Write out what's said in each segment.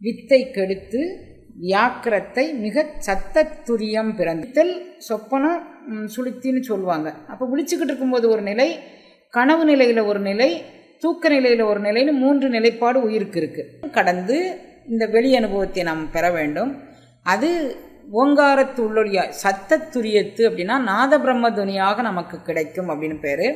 வித்தை கெடுத்து வியாக்கிரத்தை மிக சத்தத்துரியம் பிறந்தல் சொப்பனம் சுளுத்தின்னு சொல்லுவாங்க. அப்போ விழிச்சுக்கிட்டு இருக்கும்போது ஒரு நிலை கனவு நிலையில் ஒரு நிலை தூக்க நிலையில் ஒரு நிலைன்னு மூன்று நிலைப்பாடு உயிருக்கு இருக்குது கடந்து இந்த வெளி அனுபவத்தை நாம் பெற வேண்டும். அது ஓங்காரத்து உள்ளொழியா சத்தத்துரியத்து அப்படின்னா நாத பிரம்ம துனியாக நமக்கு கிடைக்கும் அப்படின்னு பேர்.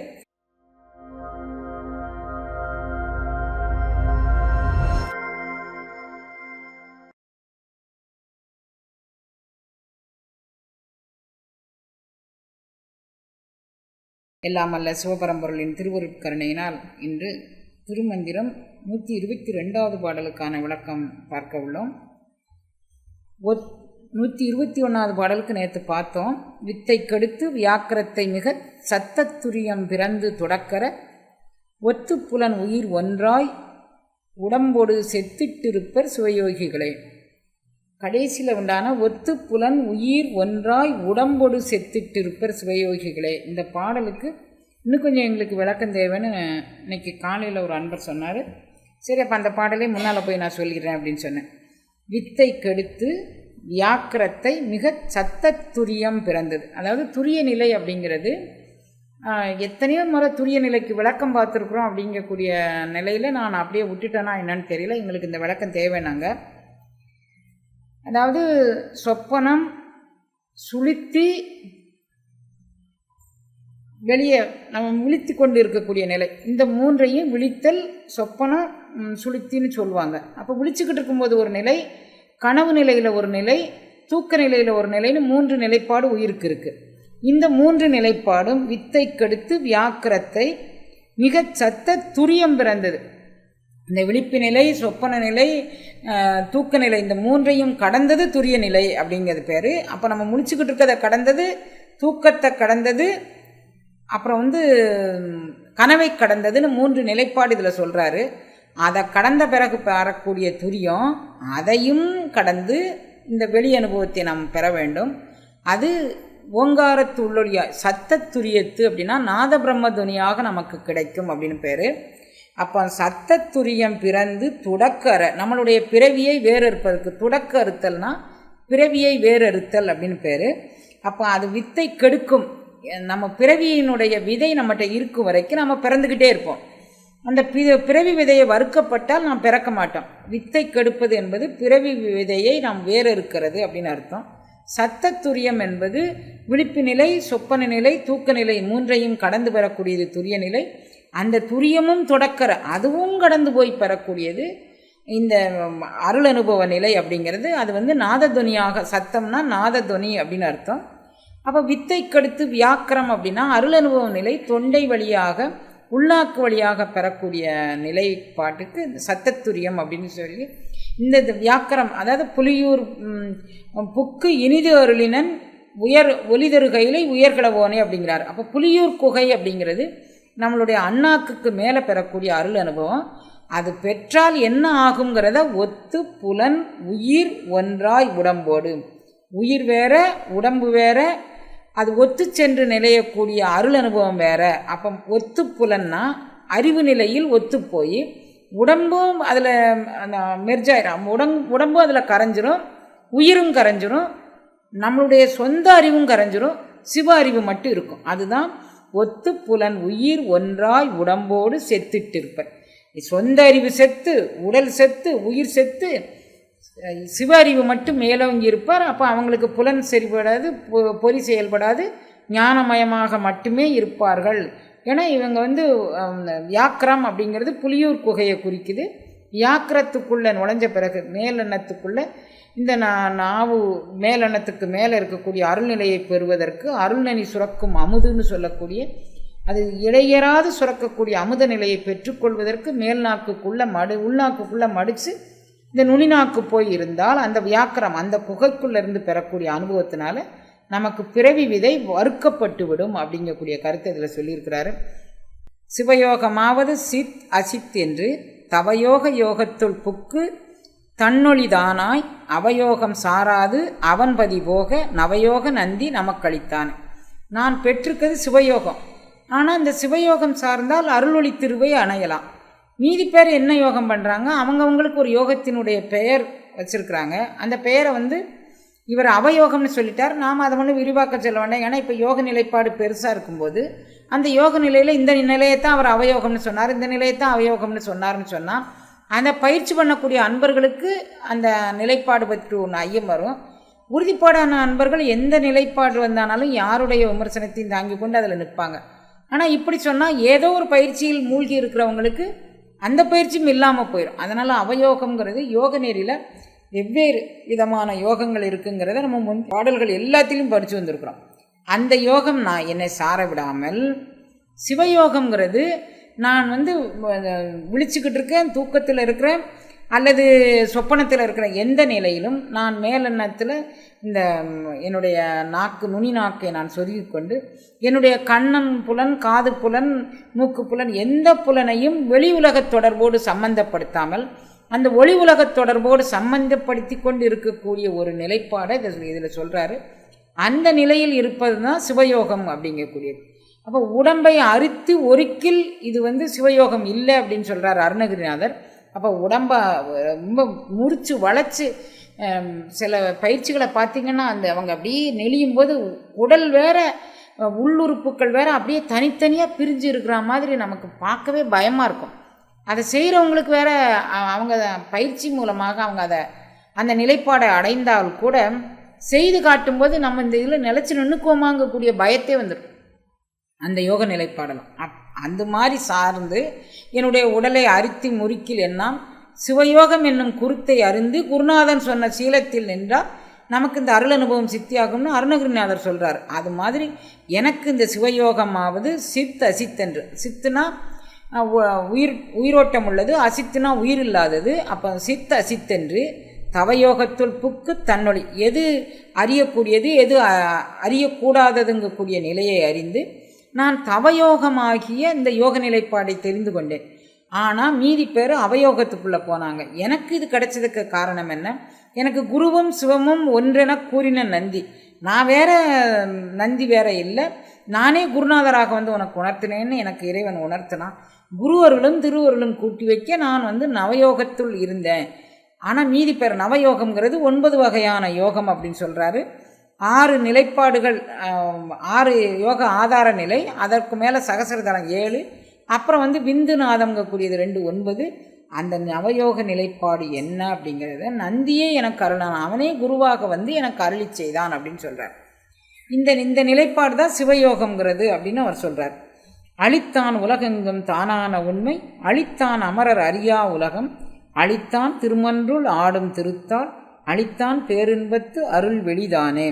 எல்லாம் அல்ல சிவபரம்பொருளின் திருவருட்கருணையினால் இன்று திருமந்திரம் நூற்றி இருபத்தி ரெண்டாவது பாடலுக்கான விளக்கம் பார்க்க உள்ளோம். ஒத் நூற்றி இருபத்தி ஒன்றாவது பாடலுக்கு நேற்று பார்த்தோம். வித்தை கெடுத்து வியாக்கிரத்தை மிக சத்தத்துரியம் பிறந்து தொடக்கற ஒத்து புலன் உயிர் ஒன்றாய் உடம்போடு செத்திட்டிருப்பர் சுவயோகிகளே கடைசியில் உண்டான ஒத்து புலன் உயிர் ஒன்றாய் உடம்பொடு செத்திட்டிருப்பர் சுவயோகிகளே. இந்த பாடலுக்கு இன்னும் கொஞ்சம் எங்களுக்கு விளக்கம் தேவைன்னு இன்னைக்கு காலையில் ஒரு அன்பர் சொன்னார். சரி அப்போ அந்த பாடலே முன்னால் போய் நான் சொல்லிடுறேன் அப்படின்னு சொன்னேன். வித்தை கெடுத்து வியாக்கிரத்தை மிக சத்தத்துரியம் பிறந்தது. அதாவது துரிய நிலை அப்படிங்கிறது எத்தனையோ முறை துரிய நிலைக்கு விளக்கம் பார்த்துருக்குறோம் அப்படிங்கக்கூடிய நிலையில் நான் அப்படியே விட்டுட்டேனா என்னன்னு தெரியல. எங்களுக்கு இந்த விளக்கம் தேவைனாங்க அதாவது சொப்பனம் சுளுத்தி வெளியே நம்ம விழித்து கொண்டு இருக்கக்கூடிய நிலை. இந்த மூன்றையும் விழித்தல் சொப்பனம் ம், சுளுத்தின்னு சொல்லுவாங்க. அப்போ விழிச்சுக்கிட்டு இருக்கும்போது ஒரு நிலை கனவு நிலையில் ஒரு நிலை தூக்க நிலையில் ஒரு நிலைன்னு மூன்று நிலைப்பாடு உயிருக்கு இருக்குது இந்த மூன்று நிலைப்பாடும் வித்தை கெடுத்து வியாக்கிரத்தை மிகச் சத்த துரியம் பிறந்தது. இந்த விழிப்பு நிலை சொப்பன நிலை தூக்க நிலை இந்த மூன்றையும் கடந்தது துரிய நிலை அப்படிங்கிறது பேர். அப்போ நம்ம முடிச்சுக்கிட்டு இருக்கிறத கடந்தது தூக்கத்தை கடந்தது அப்புறம் வந்து கனவை கடந்ததுன்னு மூன்று நிலைப்பாடு இதில் சொல்கிறாரு அதை கடந்த பிறகு பெறக்கூடிய துரியம் அதையும் கடந்து இந்த வெளி அனுபவத்தை நாம் பெற வேண்டும். அது ஓங்காரத்து உள்ளொழியா சத்தத்துரியத்து அப்படின்னா நாத பிரம்ம துனியாக நமக்கு கிடைக்கும் அப்படின்னு பேர். அப்போ சத்தத்துரியம் பிறந்து துடக்கற நம்மளுடைய பிறவியை வேறறுப்பதற்கு துடக்க அறுத்தல்னா பிறவியை வேறறுத்தல் அப்படின்னு பேர். அப்போ அது வித்தை கெடுக்கும். நம்ம பிறவியினுடைய விதை நம்மகிட்ட இருக்கும் வரைக்கும் நம்ம பிறந்துக்கிட்டே இருப்போம். அந்த பி பிறவி விதையை வறுக்கப்பட்டால் நாம் பிறக்க மாட்டோம். வித்தை கெடுப்பது என்பது பிறவி விதையை நாம் வேறறுக்கிறது அப்படின்னு அர்த்தம். சத்தத்துரியம் என்பது விழிப்பு நிலை சொப்பன நிலை தூக்க நிலை மூன்றையும் கடந்து வரக்கூடியது துரிய நிலை. அந்த துரியமும் தொடக்கிற அதுவும் கடந்து போய் பெறக்கூடியது இந்த அருள் அனுபவ நிலை அப்படிங்கிறது. அது வந்து நாதத்வனியாக சத்தம்னா நாதத்வனி அப்படின்னு அர்த்தம். அப்போ வித்தை கடுத்து வியாக்கிரம் அப்படின்னா அருள் அனுபவ நிலை தொண்டை வழியாக உள்நாக்கு வழியாக பெறக்கூடிய நிலைப்பாட்டுக்கு சத்தத்துரியம் அப்படின்னு சொல்லி இந்த வியாக்கரம் அதாவது புலியூர் புக்கு இனிது அருளினன் உயர் ஒலிதருகையிலே உயர்கடவோனே அப்படிங்கிறார். அப்போ புலியூர் குகை அப்படிங்கிறது நம்மளுடைய அண்ணாக்குக்கு மேலே பெறக்கூடிய அருள் அனுபவம் அது பெற்றால் என்ன ஆகுங்கிறத ஒத்து புலன் உயிர் ஒன்றாய் உடம்போடு. உயிர் வேற உடம்பு வேற அது ஒத்து சென்று நிலையக்கூடிய அருள் அனுபவம் வேற. அப்போ ஒத்து புலன்னா அறிவு நிலையில் ஒத்து போய் உடம்பும் அதில் மெர்ஜாயிரும் உடம்பு உடம்பும் அதில் கரைஞ்சிரும் உயிரும் கரைஞ்சிரும் நம்மளுடைய சொந்த அறிவும் கரைஞ்சிரும் சிவ அறிவு மட்டும் இருக்கும். அதுதான் ஒத்து புலன் உயிர் ஒன்றாய் உடம்போடு செத்துட்டிருப்பன். சொந்த அறிவு செத்து உடல் செத்து உயிர் செத்து சிவ அறிவு மட்டும் மேலோங்கி இருப்பார். அப்போ அவங்களுக்கு புலன் செயல்படாது பொ- பொறி செயல்படாது ஞானமயமாக மட்டுமே இருப்பார்கள். ஏன்னா இவங்க வந்து அஹ், வியாக்கிரம் அப்படிங்கிறது புலியூர் குகையை குறிக்குது. வியாக்கிரத்துக்குள்ளே நுழைஞ்ச பிறகு மேலெண்ணத்துக்குள்ளே இந்த நா நாவு மேலனத்துக்கு மேலே இருக்கக்கூடிய அருள்நிலையை பெறுவதற்கு அருள்நனி சுரக்கும் அமுதுன்னு சொல்லக்கூடிய அது இடையராது சுரக்கக்கூடிய அமுத நிலையை பெற்றுக்கொள்வதற்கு மேல் நாக்குக்குள்ளே மடு உள்நாக்குக்குள்ளே மடித்து இந்த நுனிநாக்கு போய் இருந்தால் அந்த வியாக்கிரம் அந்த குகைக்குள்ளேருந்து பெறக்கூடிய அனுபவத்தினால நமக்கு பிறவி விதை வறுக்கப்பட்டு விடும் அப்படிங்கக்கூடிய கருத்தை இதில் சொல்லியிருக்கிறாரு. சிவயோகமாவது சித் அசித் என்று தவயோக யோகத்துள் புக்கு தன்னொழிதானாய் அவயோகம் சாராது அவன்பதி போக நவயோக நந்தி நமக்களித்தான். நான் பெற்றிருக்கிறது சிவயோகம். ஆனால் இந்த சிவயோகம் சார்ந்தால் அருளொளி திருவை அணையலாம். மீதி பேர் என்ன யோகம் பண்ணுறாங்க அவங்கவங்களுக்கு ஒரு யோகத்தினுடைய பெயர் வச்சுருக்குறாங்க. அந்த பெயரை வந்து இவர் அவயோகம்னு சொல்லிட்டார். நாம் அதை ஒன்று விரிவாக்க சொல்ல வேண்டாம். ஏன்னா இப்போ யோக நிலைப்பாடு பெருசாக இருக்கும்போது அந்த யோக நிலையில் இந்த நிலையைத்தான் அவர் அவயோகம்னு சொன்னார். இந்த நிலையை தான் அவயோகம்னு சொன்னார்னு சொன்னால் அந்த பயிற்சி பண்ணக்கூடிய அன்பர்களுக்கு அந்த நிலைப்பாடு பற்றி ஒன்று ஐயம் வரும். உறுதிப்பாடான அன்பர்கள் எந்த நிலைப்பாடு வந்தானாலும் யாருடைய விமர்சனத்தையும் தாங்கி கொண்டு அதில் நிற்பாங்க. ஆனால் இப்படி சொன்னால் ஏதோ ஒரு பயிற்சியில் மூழ்கி இருக்கிறவங்களுக்கு அந்த பயிற்சியும் இல்லாமல் போயிடும் அதனால் அவயோகங்கிறது யோக நெறியில் வெவ்வேறு விதமான யோகங்கள் இருக்குங்கிறத நம்ம முன் பாடல்கள் எல்லாத்திலையும் படித்து வந்திருக்கிறோம். அந்த யோகம் நான் என்னை சார விடாமல் சிவயோகங்கிறது நான் வந்து விழிச்சிக்கிட்டு விழிச்சுக்கிட்டு இருக்கேன் தூக்கத்தில் இருக்கிறேன் அல்லது சொப்பனத்தில் இருக்கிற எந்த நிலையிலும் நான் மேலெண்ணத்தில் இந்த என்னுடைய நாக்கு நுனி நாக்கை நான் சொருகிக் கொண்டு என்னுடைய கண்ணன் புலன் காது புலன் மூக்கு புலன் எந்த புலனையும் வெளி உலகத் தொடர்போடு சம்பந்தப்படுத்தாமல் அந்த ஒளி உலகத் தொடர்போடு சம்பந்தப்படுத்தி கொண்டு இருக்கக்கூடிய ஒரு நிலைப்பாடை இதில் இதில் சொல்கிறாரு அந்த நிலையில் இருப்பது தான் சிவயோகம் அப்படிங்கக்கூடியது. அப்போ உடம்பை அறுத்து ஒருக்கில் இது வந்து சிவயோகம் இல்லை அப்படின்னு சொல்கிறார் அருணகிரிநாதர். அப்போ உடம்பை ரொம்ப முறிச்சு வளைச்சு சில பயிற்சிகளை பார்த்தீங்கன்னா அந்த அவங்க அப்படியே நெளியும் போது உடல் வேற உள்ளுறுப்புக்கள் உள்ளுறுப்புகள் வேற அப்படியே தனித்தனியாக பிரிஞ்சு இருக்கிற மாதிரி நமக்கு பார்க்கவே பயமாக இருக்கும். அதை செய்கிறவங்களுக்கு வேற அவங்க பயிற்சி மூலமாக அவங்க அதை அந்த நிலைப்பாடை அடைந்தால் கூட செய்து காட்டும்போது நம்ம இந்த இதில் நிலச்சி நின்றுக்குவோமாங்கக்கூடிய பயத்தே வந்துடும். அந்த யோக நிலைப்பாடலாம் அப் அந்த மாதிரி சார்ந்து என்னுடைய உடலை அரித்தி முறுக்கில் எண்ணாம். சிவயோகம் என்னும் குருத்தை அறிந்து குருநாதன் சொன்ன சீலத்தில் நின்றால் நமக்கு இந்த அருள் அனுபவம் சித்தியாகும்னு அருணகிரிநாதர் சொல்கிறார் அது மாதிரி எனக்கு இந்த சிவயோகமாவது சித் அசித்தென்று. சித்துனா உயிர் உயிரோட்டம் உள்ளது. அசித்துனா உயிர் இல்லாதது. அப்போ சித் அசித்தென்று தவயோகத்துள் புக்கு தன்னொழி. எது அறியக்கூடியது எது அ- அறியக்கூடாததுங்கக்கூடிய நிலையை அறிந்து நான் தவயோகமாகிய இந்த யோக நிலைப்பாடை தெரிந்து கொண்டேன். ஆனால் மீதி பேர் அவயோகத்துக்குள்ளே போனாங்க. எனக்கு இது கிடைச்சதுக்கு காரணம் என்ன? எனக்கு குருவும் சிவமும் ஒன்றென கூறின நந்தி. நான் வேற நந்தி வேற இல்லை. நானே குருநாதராக வந்து உனக்கு உணர்த்தினேன்னு எனக்கு இறைவன் உணர்த்தினான் குருவர்களும் திருவர்களும் கூட்டி வைக்க நான் வந்து நவயோகத்துள் இருந்தேன். ஆனால் மீதி பேர் நவயோகம்ங்கிறது ஒன்பது வகையான யோகம் அப்படின்னு சொல்கிறாரு ஆறு நிலைப்பாடுகள் ஆறு யோக ஆதார நிலை அதற்கு மேலே சகசரதளம் ஏழு அப்புறம் வந்து விந்துநாதம்ங்கக்கூடியது ரெண்டு ஒன்பது அந்த நவயோக நிலைப்பாடு என்ன அப்படிங்கிறத நந்தியே எனக்கு அருளான். அவனே குருவாக வந்து எனக்கு அருளி செய்தான் அப்படின்னு சொல்கிறார் இந்த இந்த நிலைப்பாடு தான் சிவயோகம்ங்கிறது அப்படின்னு அவர் சொல்கிறார் அழித்தான் உலகெங்கும் தானான உண்மை அழித்தான் அமரர் அறியா உலகம் அழித்தான் திருமன்றுள் ஆடும் திருத்தாள் அழித்தான் பேரின்பத்து அருள் வெளிதானே.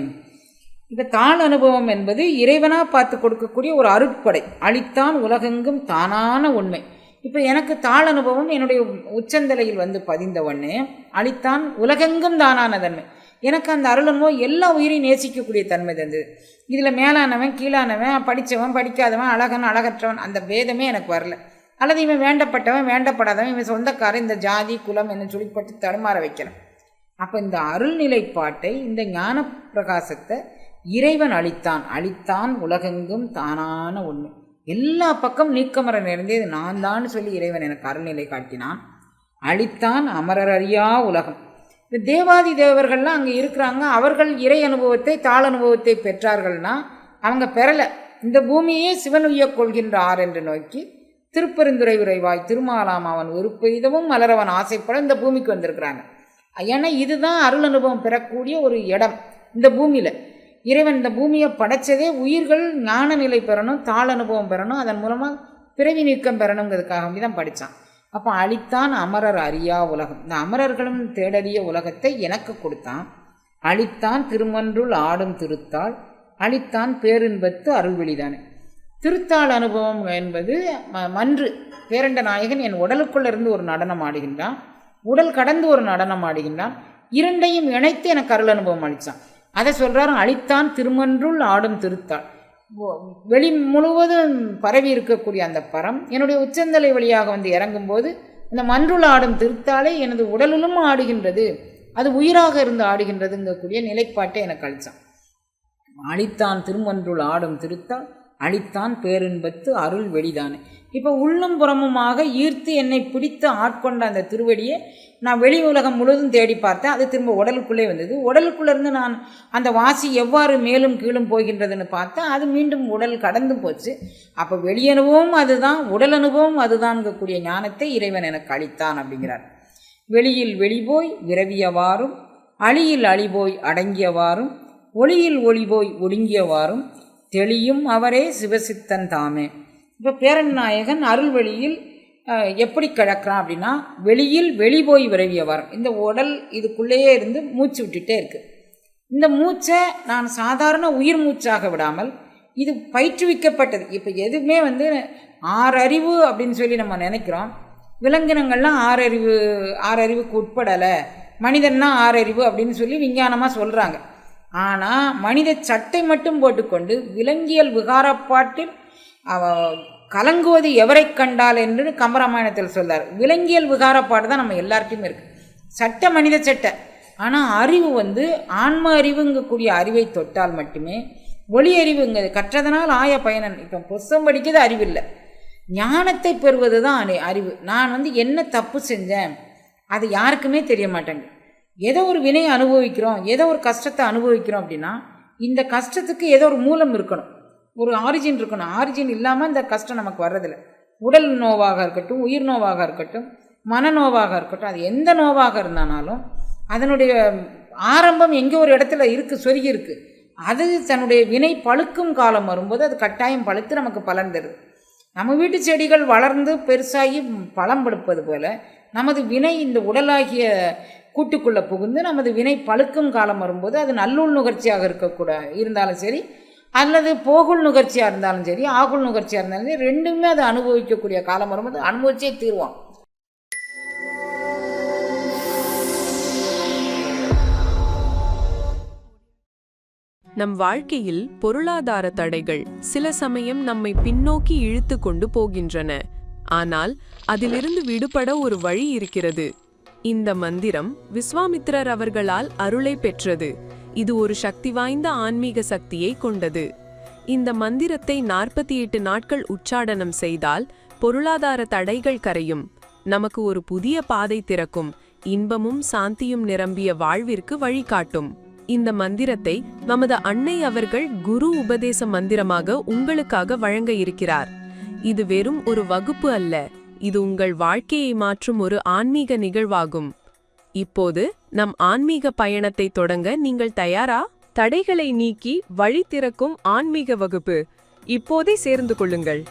இப்போ தாள் அனுபவம் என்பது இறைவனாக பார்த்து கொடுக்கக்கூடிய ஒரு அருட்படை. அழித்தான் உலகெங்கும் தானான உண்மை. இப்போ எனக்கு தாள் அனுபவம் என்னுடைய உச்சந்தலையில் வந்து பதிந்த உடனே அழித்தான் உலகெங்கும் தானான தன்மை. எனக்கு அந்த அருளமோ எல்லா உயிரையும் நேசிக்கக்கூடிய தன்மை தந்தது. இதில் மேலானவன் கீழானவன் படித்தவன் படிக்காதவன் அழகன் அழகற்றவன் அந்த பேதமே எனக்கு வரல. அல்லது இவன் வேண்டப்பட்டவன் வேண்டப்படாதவன் இவன் சொந்தக்காரன் இந்த ஜாதி குலம் என்ன சொல்லிப்பட்டு தடுமாற வைக்கிறேன் அப்போ இந்த அருள்நிலை பாட்டை இந்த ஞான பிரகாசத்தை இறைவன் அளித்தான். அளித்தான் உலகெங்கும் தானான ஒன்று எல்லா பக்கம் நீக்கமர நிறைந்தே இது நான் தான் சொல்லி இறைவன் எனக்கு அருள்நிலை காட்டினான். அளித்தான் அமரர் அறியா உலகம். இந்த தேவாதி தேவர்கள்லாம் அங்கே இருக்கிறாங்க. அவர்கள் இறை அனுபவத்தை தாள் அனுபவத்தை பெற்றார்கள்னா அவங்க பெறலை. இந்த பூமியே சிவன் உய்யக் கொள்கின்றார் என்று நோக்கி திருப்பெருந்துறை உரைவாய் திருமாலாம் அவன் ஒரு பெய்தவும் மலரவன் ஆசைப்பட இந்த பூமிக்கு வந்திருக்கிறாங்க. ஏன்னா இதுதான் அருள் அனுபவம் பெறக்கூடிய ஒரு இடம். இந்த பூமியில். இறைவன் இந்த பூமியை படைச்சதே உயிர்கள் ஞான நிலை பெறணும் தாள் அனுபவம் பெறணும் அதன் மூலமாக பிறவி நீக்கம் பெறணுங்கிறதுக்காக தான் படித்தான் அப்போ அழித்தான் அமரர் அறியா உலகம். இந்த அமரர்களும் தேடறிய உலகத்தை எனக்கு கொடுத்தான். அழித்தான் திருமன்றுள் ஆடும் திருத்தாள் அழித்தான் பேரின்பத்து அருள்வெளிதானே. திருத்தாள் அனுபவம் என்பது ம- மன்று பேரண்ட நாயகன் என் உடலுக்குள்ளிருந்து ஒரு நடனம் ஆடுகின்றான். உடல் கடந்து ஒரு நடனம் ஆடுகின்றான். இரண்டையும் இணைத்து எனக்கு அருள் அனுபவம் அளித்தான் அதை சொல்கிறாரு அழித்தான் திருமன்றுள் ஆடும் திருத்தாள். வெளி முழுவதும் பரவி இருக்கக்கூடிய அந்த பரம் என்னுடைய உச்சந்தலை வழியாக வந்து இறங்கும்போது இந்த மன்றுள் ஆடும் திருத்தாளை எனது உடலிலும் ஆடுகின்றது அது உயிராக இருந்து ஆடுகின்றதுங்கக்கூடிய நிலைப்பாட்டை எனக்கு அளித்தான் அழித்தான் திருமன்றுள் ஆடும் திருத்தாள் அளித்தான் பேரின்பத்து அருள் வெளிதானே. இப்போ உள்ளும் புறமுமாக ஈர்த்து என்னை பிடித்து ஆட்கொண்ட அந்த திருவடியை நான் வெளி உலகம் முழுவதும் தேடி பார்த்தேன். அது திரும்ப உடலுக்குள்ளே வந்தது. உடலுக்குள்ளேருந்து நான் அந்த வாசி எவ்வாறு மேலும் கீழும் போகின்றதுன்னு பார்த்தேன். அது மீண்டும் உடல் கடந்து போச்சு. அப்போ வெளியனுபவம் அதுதான் உடல் அனுபவம் அதுதான்ங்கக்கூடிய ஞானத்தை இறைவன் எனக்கு அளித்தான் அப்படிங்கிறார். வெளியில் வெளிபோய் விரவியவாறும் அழியில் அழிபோய் அடங்கியவாறும் ஒளியில் ஒளிபோய் ஒடுங்கியவாறும் தெளியும் அவரே சிவசித்தன் தாமே. இப்போ பேரன் நாயகன் அருள்வெளியில் எப்படி கிடக்கிறான் அப்படின்னா வெளியில் வெளி போய் விரவியவர். இந்த உடல் இதுக்குள்ளேயே இருந்து மூச்சு விட்டுட்டே இருக்குது இந்த மூச்சை நான் சாதாரண உயிர் மூச்சாக விடாமல் இது பயிற்றுவிக்கப்பட்டது. இப்போ எதுவுமே வந்து ஆறறிவு அப்படின்னு சொல்லி நம்ம நினைக்கிறோம். விலங்கினங்கள்லாம் ஆறறிவு ஆறறிவுக்கு உட்படலை. மனிதன்னா ஆறறிவு அப்படின்னு சொல்லி விஞ்ஞானமாக சொல்கிறாங்க ஆனால் மனித சட்டை மட்டும் போட்டுக்கொண்டு விலங்கியல் விகாரப்பாட்டில் அவ கலங்குவது எவரை கண்டால் என்று கம்பராமாயணத்தில் சொல்றார். விலங்கியல் விகாரப்பாடு தான் நம்ம எல்லார்ட்டையும் இருக்குது சட்ட மனித சட்டை. ஆனால் அறிவு வந்து ஆன்ம அறிவுங்கக்கூடிய அறிவை தொட்டால் மட்டுமே ஒளி அறிவுங்க கற்றதனால் ஆய பயனன். இப்போ புஸ்தம் படிக்கிறது அறிவில்லை. ஞானத்தை பெறுவது தான் அறிவு. நான் வந்து என்ன தப்பு செஞ்சேன்? அது யாருக்குமே தெரிய மாட்டேங்குது. ஏதோ ஒரு வினை அனுபவிக்கிறோம் ஏதோ ஒரு கஷ்டத்தை அனுபவிக்கிறோம் அப்படின்னா இந்த கஷ்டத்துக்கு ஏதோ ஒரு மூலம் இருக்கணும். ஒரு ஆரிஜின் இருக்கணும். ஆரிஜின் இல்லாமல் இந்த கஷ்டம் நமக்கு வர்றதில்ல. உடல் நோவாக இருக்கட்டும் உயிர் நோவாக இருக்கட்டும் மனநோவாக இருக்கட்டும் அது எந்த நோவாக இருந்தானாலும் அதனுடைய ஆரம்பம் எங்கே ஒரு இடத்துல இருக்குது சொருகி இருக்குது அது தன்னுடைய வினை பழுக்கும் காலம் வரும்போது அது கட்டாயம் பழுத்து நமக்கு பலன் தருது. நம்ம வீட்டு செடிகள் வளர்ந்து பெருசாகி பழம் படுப்பது போல் நமது வினை இந்த உடலாகிய கூட்டுக்குள்ளே புகுந்து நமது வினை பழுக்கும் காலம் வரும்போது அது நல்லுள் நுகர்ச்சியாக இருக்கக்கூட இருந்தாலும் சரி அல்லது போகுள் நுகர்ச்சியாக இருந்தாலும் சரி ஆகுள் நுகர்ச்சியாக இருந்தாலும் சரி ரெண்டுமே அதை அனுபவிக்கக்கூடிய காலம் வரும்போது அனுபவிச்சே தீர்வோம் நம் வாழ்க்கையில் பொருளாதார தடைகள் சில சமயம் நம்மை பின்னோக்கி இழுத்து கொண்டு போகின்றன. ஆனால் அதிலிருந்து விடுபட ஒரு வழி இருக்கிறது. இந்த மந்திரம் விஸ்வாமித்திரர் அவர்களால் அருளை பெற்றது. இது ஒரு சக்தி வாய்ந்த ஆன்மீக சக்தியை கொண்டது. இந்த மந்திரத்தை நாற்பத்தி எட்டு நாட்கள் உச்சாடனம் செய்தால் பொருளாதார தடைகள் கரையும். நமக்கு ஒரு புதிய பாதை திறக்கும் இன்பமும் சாந்தியும் நிரம்பிய வாழ்விற்கு வழிகாட்டும். இந்த மந்திரத்தை நமது அன்னை அவர்கள் குரு உபதேச மந்திரமாக உங்களுக்காக வழங்க இருக்கிறார். இது வெறும் ஒரு வகுப்பு அல்ல. இது உங்கள் வாழ்க்கையை மாற்றும் ஒரு ஆன்மீக நிகழ்வாகும். இப்போது நம் ஆன்மீக பயணத்தை தொடங்க நீங்கள் தயாரா? தடைகளை நீக்கி வழி திறக்கும் ஆன்மீக வகுப்பு. இப்போதே சேர்ந்து கொள்ளுங்கள்.